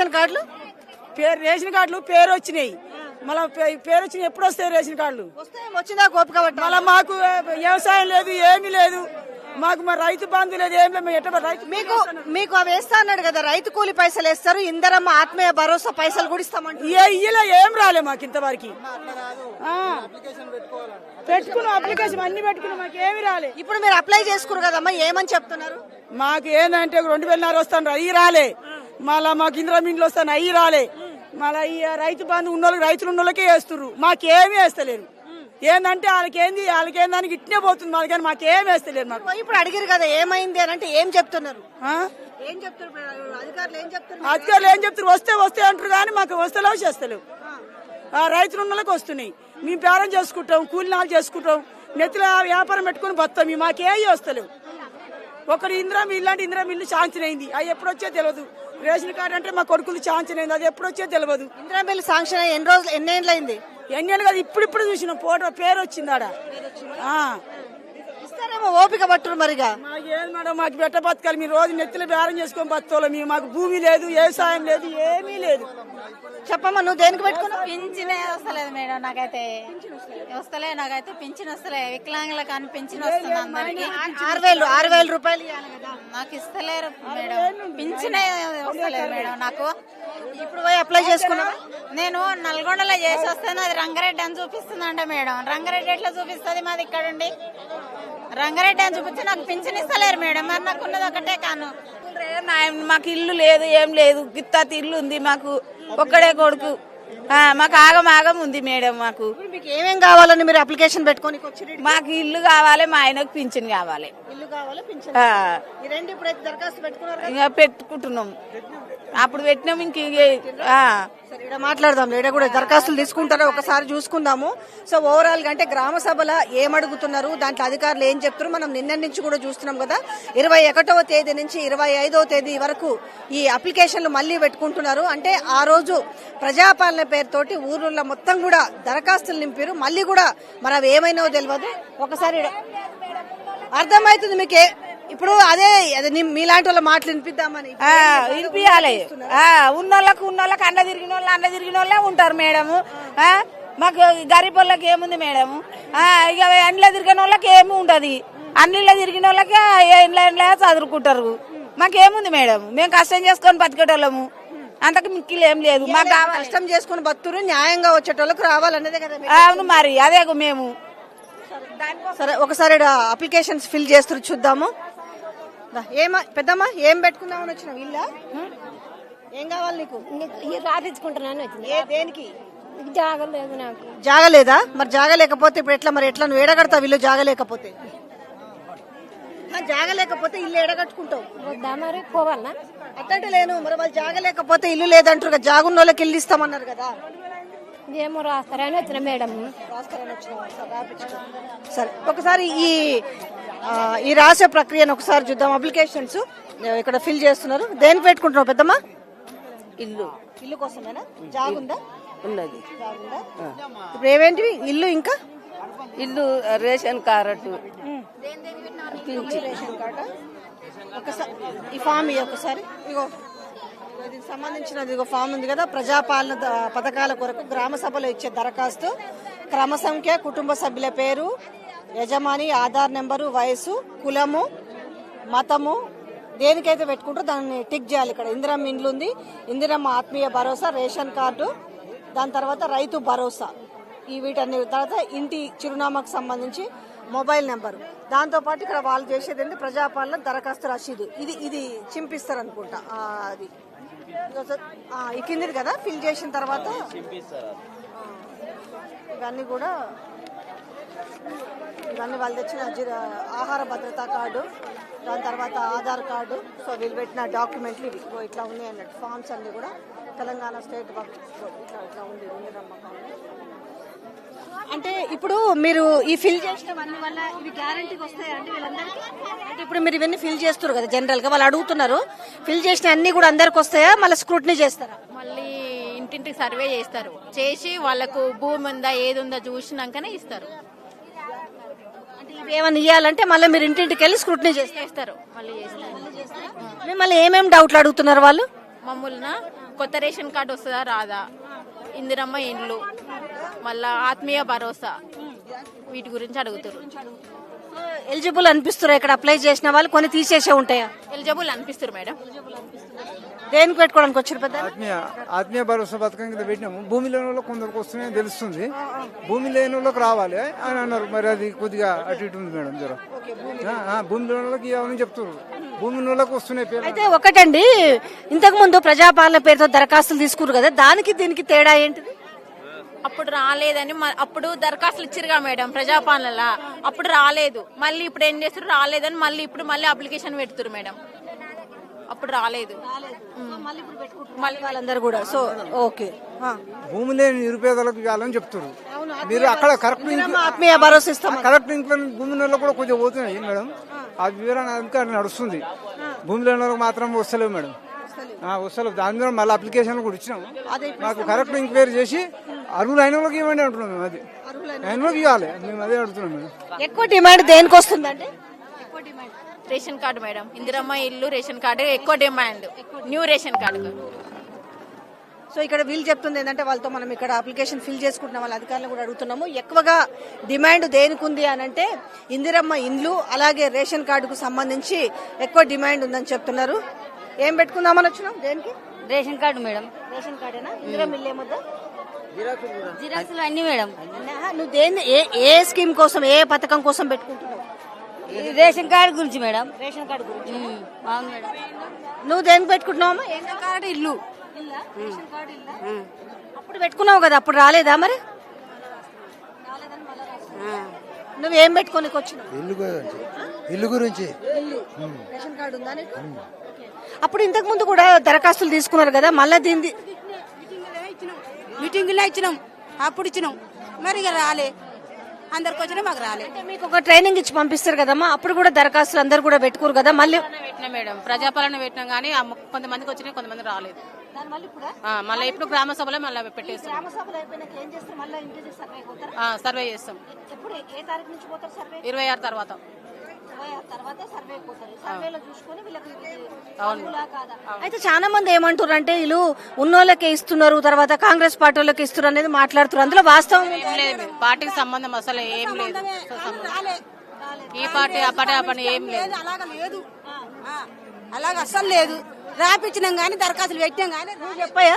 Ration కార్డులు? పేరు ration కార్డులు పేరు వచ్చినాయి. మళ్ళీ పేరు వచ్చినాయి ఎప్పుడు వస్తాయి రేషన్ కార్డులు? వచ్చిందా గోపిక పట్టాలి మళ్ళీ మాకు వ్యవసాయం లేదు ఏమీ లేదు. మాకు మరి రైతు బంధు లేదు ఏం లేదు రైతు మీకు మీకు అవి వేస్తా అన్నాడు కదా రైతు కూలి పైసలు వేస్తారు ఇందరమ్మ ఆత్మీయ భరోసా పైసలు కూడా ఇస్తామంట ఏ ఇయ్యలే ఏం రాలే మాకు ఇంతవరకు. పెట్టుకున్నాం అప్లికేషన్ అన్ని పెట్టుకున్నాం మాకు ఏమి రాలే. ఇప్పుడు మీరు అప్లై చేసుకున్నారు కదమ్మా ఏమని చెప్తున్నారు? మాకు ఏంటంటే రెండు వేలన్నర వస్తాను అయ్యి రాలే. మళ్ళా మాకు ఇందిరా మిండ్లు వస్తాను అయ్యి రాలే. మళ్ళా ఈ రైతు బంధు ఉన్న వాళ్ళకి రైతులు ఉన్న వాళ్ళకే వేస్తుర్రు. మాకేమీ వేస్తలేరు. ఏందంటే వాళ్ళకేంది వాళ్ళకేం దానికి ఇట్నే పోతుంది మాకు కానీ మాకేం వేస్తలేరు మాకు. ఇప్పుడు అడిగారు కదా ఏమైంది అని అంటే ఏం చెప్తున్నారు? అధికారులు ఏం చెప్తున్నారు? చెప్తారు వస్తే వస్తే అంటారు కానీ మాకు వస్తలేవు చేస్తలేవు. ఆ రైతులు ఉన్న వాళ్ళకి వస్తున్నాయి. మేము బేరం చేసుకుంటాం కూలినాలు చేసుకుంటాం. నెత్తిలో వ్యాపారం పెట్టుకుని బతాం మేము వస్తలేవు. ఒకటి ఇందిరా మిల్లు అంటే ఇందిరా మిల్లు అయింది. అది ఎప్పుడు వచ్చే తెలియదు రేషన్ కార్డు అంటే మా కొడుకులు శాంక్షన్ అయింది అది ఎప్పుడు వచ్చే తెలియదు ఇందిరా బిల్లు శాంక్షన్ ఎన్ని రోజులు ఎన్ని ఏళ్ళు అయింది ఎన్నేళ్ళు కదా ఇప్పుడు ఇప్పుడు చూసిన ఫోటో పేరు వచ్చింది ఆడ. ఇస్తారేమో ఓపిక పట్టురు మరిగా? ఏది మేడం మాకు బెట్ట బతకాలి మీరు రోజు నెత్తిలో బేరం చేసుకొని బతకాలి మేము మాకు భూమి లేదు వ్యవసాయం లేదు ఏమీ లేదు. చెప్పమ్మా నువ్వు దేనికి పెట్టుకున్నావు? పింఛనే వస్తలేదు మేడం నాకైతే. వస్తలే నాకైతే పింఛన్ వస్తలే వికలాంగుల కానీ పింఛన్ వస్తుంది అందరికి. ఆరు వేలు ఆరు వేల రూపాయలు ఇవ్వాలి కదా. నాకు ఇస్తలేరు మేడం. పింఛనే వస్తలేదు మేడం. నాకు. ఇప్పుడు పోయి అప్లై చేసుకున్నావా? నేను నల్గొండలో చేసి వస్తాను అది రంగారెడ్డి అని చూపిస్తుందంట మేడం. రంగారెడ్డి ఎట్లా చూపిస్తుంది మాది ఇక్కడుండి? రంగారెడ్డి అని చూపిస్తే నాకు పింఛన్ ఇస్తలేరు మేడం. మరి నాకు ఉన్నది ఒకటే కాను. మాకు ఇల్లు లేదు ఏం లేదు. గిత్తాతి ఇల్లు ఉంది మాకు. ఒక్కడే కొడుకు. మాకు ఆగం ఆగం ఉంది మేడం మాకు. ఏమేం కావాలని మీరు అప్లికేషన్ పెట్టుకొని మాకు ఇల్లు కావాలి మా ఆయనకు పింఛన్ కావాలి. ఇల్లు కావాలా పింఛన్. దరఖాస్తు పెట్టుకుంటున్నాం. అప్పుడు పెట్టినాం ఇంక. సరే ఇక్కడ మాట్లాడదాం. ఈడ కూడా దరఖాస్తులు తీసుకుంటారో ఒకసారి చూసుకుందాము. సో ఓవరాల్గా అంటే గ్రామ సభల ఏమడుగుతున్నారు దాంట్లో అధికారులు ఏం చెప్తున్నారు? మనం నిన్న నుంచి కూడా చూస్తున్నాం కదా. ఇరవై ఒకటవ తేదీ నుంచి ఇరవై ఐదవ తేదీ వరకు ఈ అప్లికేషన్లు మళ్ళీ పెట్టుకుంటున్నారు. అంటే ఆ రోజు ప్రజాపాలన పేరుతోటి ఊర్లలో మొత్తం కూడా దరఖాస్తులు నింపారు. మళ్ళీ కూడా మరి అవి ఏమైనావో తెలియదు ఒకసారి ఈడ- అర్థమవుతుంది మీకు? ఇప్పుడు అదే మీలాంటి వాళ్ళ మాటలు వినిపిద్దామని ఆ, ఉన్నోళ్ళకు ఉన్నోళ్ళకి అండ తిరిగిన వాళ్ళు అండ తిరిగిన వాళ్ళే ఉంటారు మేడము. మాకు గరీబ్ వాళ్ళకి ఏముంది మేడము? ఆ, ఇక ఎండ్ల తిరిగిన వాళ్ళకి ఏమి ఉండదు. అన్నిళ్ళ తిరిగిన వాళ్ళకి ఎండ్ల ఎండ్ల చదువుకుంటారు. మాకేముంది మేడం మేము కష్టం చేసుకొని బతికేటోళ్ళము. అంతకు మిక్కిలు ఏం లేదు. మాకు కష్టం చేసుకుని భక్తులు న్యాయంగా వచ్చేటోళ్ళకి రావాలన్నదే కదా. అవును మరి. అదే మేము. సరే ఒకసారి అప్లికేషన్స్ ఫిల్ చేస్తారు చూద్దాము. ఏమా పెద్దమ్మా ఏం పెట్టుకుందామని వచ్చినావు? ఇల్లా? ఏం కావాలి నీకు? రాపించుకుంటున్నాను వచ్చింది. ఏ దేనికి? జాగలేదు నాకు. జాగలేదా? మరి జాగ లేకపోతే ఇప్పుడు ఎట్లా మరి? ఎట్లా నువ్వు ఎడగడతావు ఇల్లు జాగ లేకపోతే ఆ, జాగ లేకపోతే ఇల్లు ఎడగట్టుకుంటావు. వద్దా మరి? పోవాలనా? అట్టంటే లేను. మరి వాళ్ళు జాగ లేకపోతే ఇల్లు లేదంటారు కదా జాగున్న వాళ్ళకి ఇల్లు ఇస్తామన్నారు కదా. ఏమో రాస్తారని వచ్చిన మేడం? సరే, ఒకసారి ఈ ఈ రాసే ప్రక్రియను ఒకసారి చూద్దాం. అప్లికేషన్స్ ఇక్కడ ఫిల్ చేస్తున్నారు. దేనికి పెట్టుకుంటున్నావు పెద్దమ్మా? ఇల్లు. ఇల్లు కోసమేనా? జాగుందా ఉన్నది. ఇప్పుడు ఏమేంటివి? ఇల్లు ఇంకా? ఇల్లు రేషన్ కార్డు రేషన్ కార్డు? ఒకసారి ఈ ఫామ్ ఒకసారి. ఇగో దీనికి సంబంధించినది ఫామ్ ఉంది కదా. ప్రజాపాలన పథకాల కొరకు గ్రామ సభలో ఇచ్చే దరఖాస్తు క్రమ సంఖ్య కుటుంబ సభ్యుల పేరు యజమాని ఆధార్ నెంబరు వయసు కులము మతము దేనికైతే పెట్టుకుంటారో దాన్ని టిక్ చేయాలి ఇక్కడ. ఇందిరమ్మ ఇండ్లు ఉంది. ఇందిరమ్మ ఆత్మీయ భరోసా రేషన్ కార్డు దాని తర్వాత రైతు భరోసా. ఈ వీటన్ని తర్వాత ఇంటి చిరునామాకు సంబంధించి మొబైల్ నెంబర్. దాంతో పాటు ఇక్కడ వాళ్ళు చేసేది ఏంటి? ప్రజాపాలన దరఖాస్తు రసీదు. ఇది ఇది చింపిస్తారు అనుకుంటా అది. కిందిది కదా? ఫిల్ చేసిన తర్వాత ఇవన్నీ కూడా ఇవన్నీ వాళ్ళు తెచ్చిన జిర- ఆహార భద్రతా కార్డు దాని తర్వాత ఆధార్ కార్డు. సో వీళ్ళు పెట్టిన డాక్యుమెంట్లు ఇవి. ఇట్లా ఉన్నాయి అన్నట్టు. ఫామ్స్ అన్ని కూడా తెలంగాణ స్టేట్ ఇట్లా ఇట్లా ఉంది. అంటే ఇప్పుడు మీరు ఈ ఫిల్ చేసినవన్నీ వల్ల ఇవి గ్యారంటీకి వస్తాయి? అంటే వీళ్ళందరికీ అంటే ఇప్పుడు మీరు ఇవన్నీ ఫిల్ చేస్తారు కదా జనరల్గా వాళ్ళు అడుగుతున్నారు ఫిల్ చేసిన అన్ని కూడా అందరికి వస్తాయా? మళ్ళీ స్క్రూటినీ చేస్తారా? మళ్ళీ ఇంటింటికి సర్వే చేస్తారు. చేసి వాళ్ళకు భూమి ఉందా ఏది ఉందా చూసినాకనే ఇస్తారు. ఏమైనా ఇవ్వాలంటే మళ్ళీ మీరు ఇంటింటికి వెళ్ళి స్క్రూటినీ చేస్తారు. చేస్తారు మళ్ళీ చేస్తారు. మిమ్మల్ని ఏమేమి డౌట్లు అడుగుతున్నారు వాళ్ళు? మమ్మల్ని కొత్త రేషన్ కార్డు వస్తుందా రాదా? ఇందిరమ్మ ఇండ్లు మళ్ళా ఆత్మీయ భరోసా వీటి గురించి అడుగుతారు. ఎలిజిబుల్ అనిపిస్తున్నారు ఇక్కడ అప్లై చేసిన వాళ్ళు? కొన్ని తీసేసే ఉంటాయా? ఎలిజిబుల్ అనిపిస్తారు మేడం. దేనికి పెట్టుకోవడానికి వచ్చారు పెద్ద ఆత్మీయ ఆత్మీయ భరోసా పథకం కింద పెట్టినాము. భూమి లేని వాళ్ళకి కొందరికి వస్తున్నాయని తెలుస్తుంది. భూమి లేని వాళ్ళకి రావాలి అని అన్నారు. మరి అది కొద్దిగా అటు ఇటు ఉంది మేడం జర భూమి లేని వాళ్ళకి ఇవ్వాలని చెప్తున్నారు. భూమి వాళ్ళకి వస్తున్నాయి అయితే ఒకటండి ఇంతకు ముందు ప్రజాపాలన పేరుతో దరఖాస్తులు తీసుకున్నారు కదా దానికి దీనికి తేడా ఏంటిది? అప్పుడు రాలేదని మ- అప్పుడు దరఖాస్తులు ఇచ్చిరుగా మేడం ప్రజాపాలనలా. అప్పుడు రాలేదు. మళ్ళీ ఇప్పుడు ఏం చేస్తారు రాలేదని మళ్ళీ ఇప్పుడు మళ్ళీ అప్లికేషన్ పెడుతున్నారు మేడం. అప్పుడు రాలేదు. మళ్ళీ వాళ్ళందరూ కూడా. So okay. భూమి లేని నిరుపేదలకు ఇవ్వాలని చెప్తున్నారు. మీరు అక్కడ కరెక్ట్ ఆత్మీయ భరోసా ఇస్తాం కరెక్ట్ ఇంట్లో భూమి వాళ్ళకి కూడా కొంచెం పోతున్నాయి మేడం? ఆ వివరణ ఇంకా నడుస్తుంది. భూమి లేని వాళ్ళకి మాత్రం వస్తలేవు మేడం. ఆ, వస్తలేవు. దాని మీద మళ్ళీ అప్లికేషన్ కూడా ఇచ్చినాము. మాకు కరెక్ట్ ఎంక్వైరీ చేసి అర్హులు అయిన వాళ్ళకి ఇవ్వండి అంటున్నాం మేము అది. అయిన వాళ్ళకి ఇవ్వాలి. మేము అదే అడుగుతున్నాం మేడం. ఎక్కువ డిమాండ్ దేనికి వస్తుందంటే రేషన్ కార్డు మేడం ఇందిరమ్మ ఇల్లు రేషన్ కార్డు ఎక్కువ demand new ration card so ఇక్కడ వీళ్ళు చెప్తుంది ఏంటంటే వాళ్ళతో మనం ఇక్కడ అప్లికేషన్ ఫిల్ చేసుకుంటున్న వాళ్ళ అధికారులు కూడా అడుగుతున్నాము. ఎక్కువగా డిమాండ్ దేనికి ఉంది అని అంటే ఇందిరమ్మ ఇండ్లు అలాగే రేషన్ కార్డుకు సంబంధించి ఎక్కువ డిమాండ్ ఉందని చెప్తున్నారు. ఏం పెట్టుకుందామని వచ్చినాం? దేనికి? రేషన్ కార్డు మేడం రేషన్ కార్డేనా ఇందిరమ్మ ఇల్లు ఏముందా జిరాక్స్లు అన్ని మేడం నువ్వు దేని ఏ ఏ స్కీమ్ కోసం ఏ పథకం కోసం పెట్టుకుంటున్నావు? ఈ రేషన్ కార్డు గురించి మేడం. రేషన్ కార్డు గురించి. అవును మేడం. నువ్వు దేనికి ఇల్లా? రేషన్ కార్డు ఇల్లా? అప్పుడు పెట్టుకున్నావు కదా అప్పుడు రాలేదా మరి? నువ్వు ఏం పెట్టుకోనికి వచ్చినావు? ఇల్లు గురించి. ఇల్లు గురించి. రేషన్ కార్డు ఉందా నీకు? ఓకే. అప్పుడు ఇంతకు ముందు కూడా దరఖాస్తులు తీసుకున్నారు కదా మళ్ళీ దీన్ని మీటింగ్లో ఇచ్చినాం. అప్పుడు ఇచ్చినాం. మరి ఇక రాలే. అందరికి వచ్చినా మాకు రాలే అంటే మీకు ఒక ట్రైనింగ్ ఇచ్చి పంపిస్తారు కదమ్మా? అప్పుడు కూడా దరఖాస్తులు అందరు కూడా పెట్టుకోరు కదా? మళ్ళీ పెట్టినా మేడం. ప్రజాపాలన పెట్టినాం కానీ ఆ ము- కొంతమందికి వచ్చినాయి కొంతమంది రాలేదు. ఆ, మళ్ళీ ఇప్పుడు గ్రామ సభలో మళ్ళీ పెట్టేస్తాం ఆ, సర్వే చేస్తాం. ఎప్పుడు ఏ తారీఖు నుంచి పోతారు సర్వే ఇరవై ఆరు తర్వాత. తర్వాత సర్వే పోతారు సర్వేలో చూసుకొని వీళ్ళకి అవును. అర్హులా కాదా? అయితే చాలా మంది ఏమంటారు అంటే వీళ్ళు ఉన్నోళ్ళకే ఇస్తున్నారు తర్వాత కాంగ్రెస్ పార్టీ వాళ్ళకి ఇస్తున్నారు అనేది మాట్లాడుతున్నారు. అందులో వాస్తవం ఏం లేదు. పార్టీకి సంబంధం అసలు ఏం లేదు. ఈ పార్టీ ఆ పార్టీ ఆ పని ఏం లేదు అలాగ లేదు. అలాగ అస్సలు లేదు. రాపిచ్చినాం కానీ దరఖాస్తులు పెట్టినాం కానీ చెప్పయ్యా